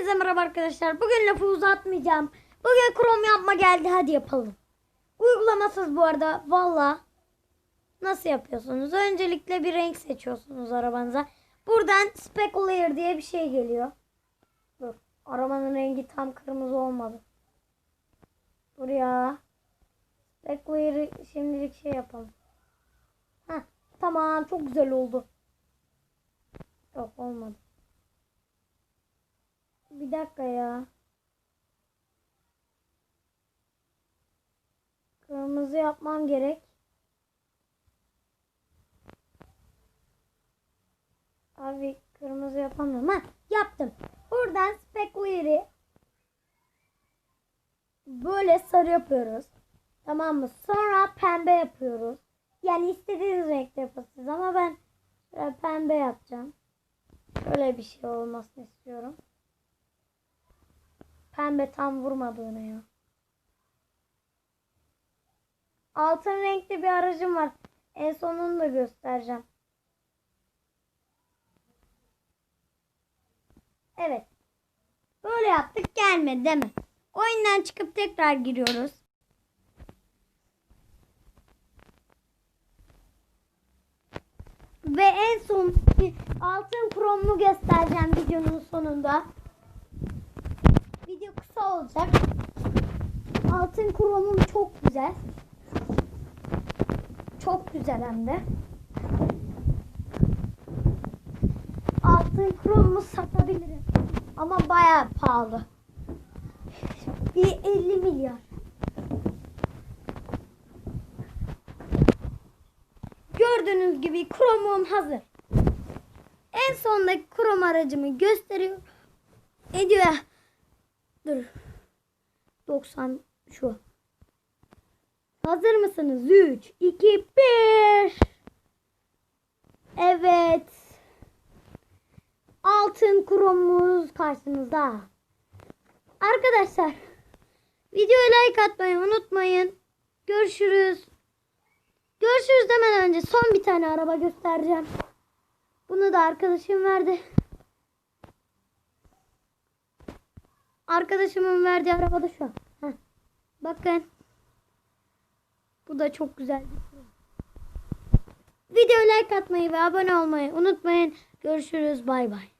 Hepinize merhaba arkadaşlar. Bugün lafı uzatmayacağım. Bugün Chrome yapma geldi. Hadi yapalım. Uygulamasız bu arada. Valla. Nasıl yapıyorsunuz? Öncelikle bir renk seçiyorsunuz arabanıza. Buradan Specular diye bir şey geliyor. Dur. Arabanın rengi tam kırmızı olmadı. Buraya. Specular'ı şimdilik şey yapalım. Heh, tamam çok güzel oldu. Yok olmadı. Bir dakika ya. Kırmızı yapmam gerek. Abi kırmızı yapamıyorum. Ha yaptım. Buradan Specular'i böyle sarı yapıyoruz. Tamam mı? Sonra pembe yapıyoruz. Yani istediğiniz renkte yapasınız ama ben şöyle pembe yapacağım. Şöyle bir şey olmasını istiyorum. Pembe tam vurmadığını ya. Altın renkli bir aracım var. En sonunu da göstereceğim. Evet. Böyle yaptık gelmedi değil mi? Oyundan çıkıp tekrar giriyoruz. Ve en son altın chrome'u göstereceğim videonun sonunda. Olacak. Altın kromum çok güzel. Çok güzel hem de. Altın kromumu satabilirim. Ama bayağı pahalı. Bir 50 milyar. Gördüğünüz gibi kromum hazır. En sondaki krom aracımı gösteriyor. Ediyor. Dur. 90 şu. Hazır mısınız? 3, 2, 1. Evet. Altın kromumuz karşınızda. Arkadaşlar. Videoya like atmayı unutmayın. Görüşürüz. Görüşürüz demeden önce son bir tane araba göstereceğim. Bunu da arkadaşım verdi. Arkadaşımın verdiği arabada şu an. Heh. Bakın. Bu da çok güzel. Videoya like atmayı ve abone olmayı unutmayın. Görüşürüz. Bay bay.